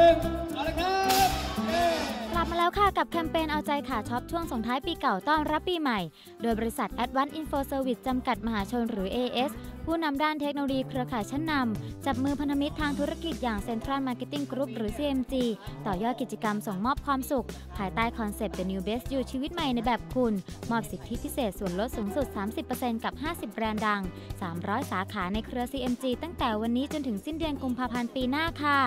นึ่งเอาลยครับ กลับมาแล้วค่ะกับแคมเปญเอาใจขาช็อปช่วงส่งท้ายปีเก่าต้อนรับปีใหม่ โดยบริษัท Advanced Info Service จำกัดมหาชนหรือ AS ผู้นำด้านเทคโนโลยีเครือข่ายชั้นนำจับมือพันธมิตรทางธุรกิจอย่าง Central Marketing Group หรือ CMG ต่อยอดกิจกรรมส่งมอบความสุข ภายใต้คอนเซปต์ The New Best You ชีวิตใหม่ในแบบคุณ มอบสิทธิพิเศษส่วนลดสูงสุด 30%กับ 50 แบรนด์ดัง 300 สาขาในเครือ CMG ตั้งแต่วันนี้จนถึงสิ้นเดือนกุมภาพันธ์ปีหน้าค่ะ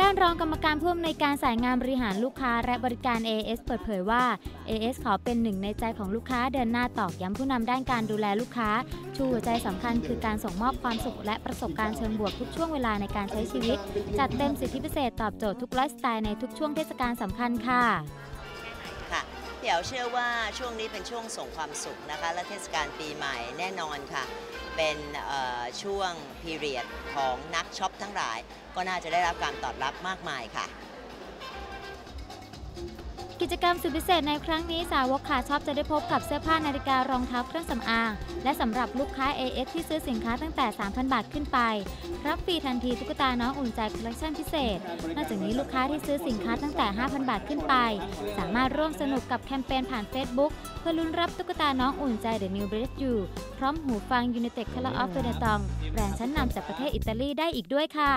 ด้านรองกรรมการผู้อำนวยการสายงานบริหารลูกค้าและบริการ AS เปิดเผยว่า AS ขอเป็นหนึ่งในใจของลูกค้าเดินหน้าตอกย้ำผู้นำด้านการดูแลลูกค้า ชูหัวใจสำคัญคือการส่งมอบความสุขและประสบการณ์เชิงบวกทุกช่วงเวลาในการใช้ชีวิต จัดเต็มสิทธิพิเศษตอบโจทย์ทุกไลฟ์สไตล์ในทุกช่วงเทศกาลสำคัญค่ะค่ะเดี๋ยวเชื่อว่าช่วงนี้เป็นช่วงส่งความสุขนะคะ และเทศกาลปีใหม่แน่นอนค่ะ เป็นช่วงพีเรียดของนักช็อปทั้งหลาย ก็น่าจะได้รับการตอบรับมากมายค่ะ กิจกรรมสุดพิเศษในครั้งนี้สาวกขาช็อปจะได้พบกับเสื้อผ้านาฬิการองเท้าเครื่องสำอาง และสำหรับลูกค้า AS ที่ซื้อสินค้าตั้งแต่ 3,000 บาทขึ้นไป รับฟรีทันทีตุ๊กตาน้องอุ่นใจคอลเลคชันพิเศษ นอกจากนี้ลูกค้าที่ซื้อสินค้าตั้งแต่ 5,000 บาทขึ้นไป สามารถร่วมสนุกกับแคมเปญผ่าน Facebook เพื่อลุ้นรับตุ๊กตาน้องอุ่นใจ The New Breath You พร้อมหูฟัง United Color of the n e t o n แบรนด์ชั้นนำจากประเทศอิตาลีได้อีกด้วยค่ะ